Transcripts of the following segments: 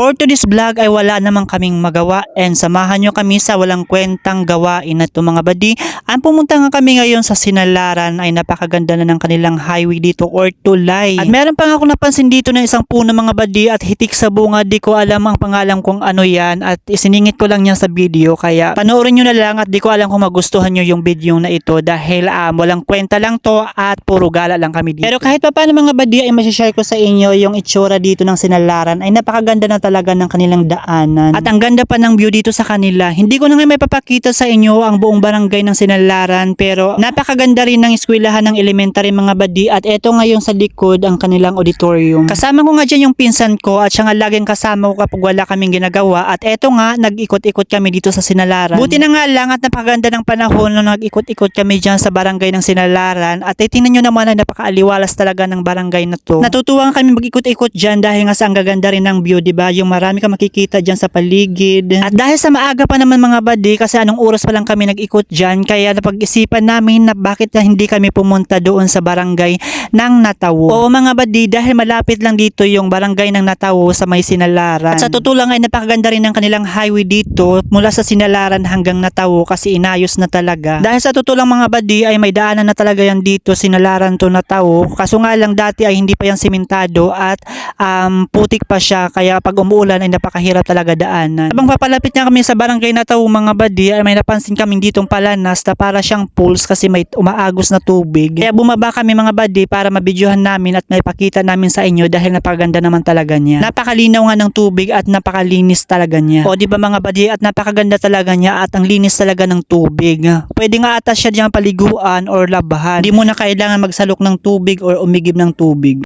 For today's vlog ay wala namang kaming magawa and samahan nyo kami sa walang kwentang gawain na mga badi. Ang pumunta nga kami ngayon sa Sinalaran ay napakaganda na ng kanilang highway dito or tulay. At meron pa nga ako napansin dito na isang puno mga badi at hitik sa bunga. Di ko alam ang pangalan kung ano yan at isiningit ko lang yan sa video. Kaya panoorin nyo na lang at di ko alam kung magustuhan nyo yung video na ito dahil um, walang kwenta lang to at puro gala lang kami dito. Pero kahit pa paano mga badi ay masishare ko sa inyo yung itsura dito ng Sinalaran ay napakaganda na talaga ng kanilang daanan. At ang ganda pa ng view dito sa kanila. Hindi ko na nga may papakita sa inyo ang buong barangay ng Sinalaran pero napakaganda rin ng eskwelahan ng elementary mga badi at eto ngayon sa likod ang kanilang auditorium. Kasama ko nga dyan yung pinsan ko at siya nga laging kasama ko kapag wala kaming ginagawa at eto nga nag-ikot-ikot kami dito sa Sinalaran. Buti na nga lang at napakaganda ng panahon nung nag-ikot-ikot kami dyan sa barangay ng Sinalaran at eh, tingnan nyo naman ay napakaaliwalas talaga ng barangay na to. Natutuwa kami mag-ikot-ikot dyan dahil nga sa ang gaganda rin ng view, di ba? Yung marami ka makikita dyan sa paligid. At dahil sa maaga pa naman mga badi, kasi anong oras pa lang kami nag-ikot dyan, kaya napag-isipan namin na bakit na hindi kami pumunta doon sa barangay ng Natawo. Oo mga badi, dahil malapit lang dito yung barangay ng Natawo sa may Sinalaran. At sa totoo lang ay napakaganda rin ng kanilang highway dito mula sa Sinalaran hanggang Natawo kasi inayos na talaga. Dahil sa totoo lang mga badi ay may daanan na talaga yan dito Sinalaran to Natawo. Kaso nga lang dati ay hindi pa yan simentado at um, putik pa siya kaya pag umuulan ay napakahirap talaga daanan. Habang papalapit nga kami sa barangay Natawo mga badi ay may napansin kaming ditong palanas na para siyang pools kasi may umaagos na tubig. Kaya bumaba kami mga badi para mabidyohan namin at maipakita namin sa inyo dahil napakaganda naman talaga niya. Napakalinaw nga ng tubig at napakalinis talaga niya. O di ba mga badi at napakaganda talaga niya at ang linis talaga ng tubig. Pwede nga ata siya diyang paliguan or labahan. Hindi mo na kailangan magsalok ng tubig or umigib ng tubig.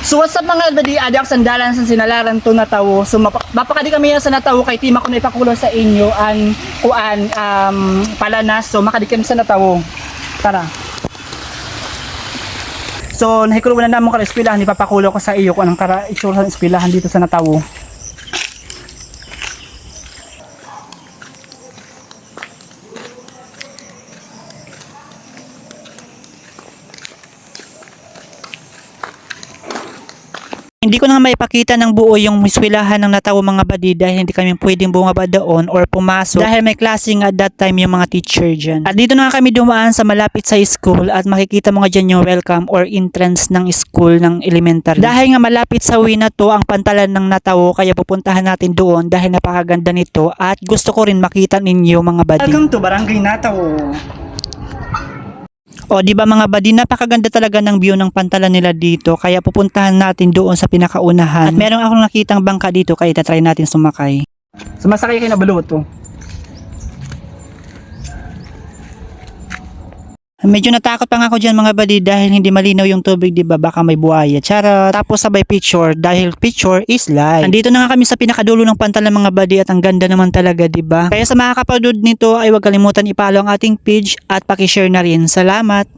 So what's up mga badi, adi ako sandalan sa sinalaran to natawo. So map- mapakadi kami sa natawo kay tima ko na ipakulo sa inyo ang kuan um, palanas. So makadi kami sa natawo. Tara. So nahikulo na namon kala eskwelahan, ipapakulo ko sa iyo kung anong kara itsura sa eskwelahan dito sa natawo. Hindi ko na maipakita ng buo yung eskwelahan ng natawo mga badi dahil hindi kami pwedeng bumaba doon or pumasok dahil may klase at that time yung mga teacher dyan. At dito na nga kami dumaan sa malapit sa school at makikita mo nga dyan yung welcome or entrance ng school ng elementary. Dahil nga malapit sa way na to ang pantalan ng natawo kaya pupuntahan natin doon dahil napakaganda nito at gusto ko rin makita ninyo mga badi. Welcome to Barangay Natawo. O di ba mga badi, napakaganda talaga ng view ng pantalan nila dito. Kaya pupuntahan natin doon sa pinakaunahan. At meron akong nakitang bangka dito kaya tatry natin sumakay. Sumasakay kayo na baluto. Medyo natakot pa nga ako dyan mga badi dahil hindi malinaw yung tubig, di ba? Baka may buhaya. Charot. Tapos sabay picture dahil picture is life. Andito na nga kami sa pinakadulo ng pantalan mga badi at ang ganda naman talaga, di ba? Kaya sa mga kapanood nito ay huwag kalimutan ipalo ang ating page at pakishare na rin. Salamat!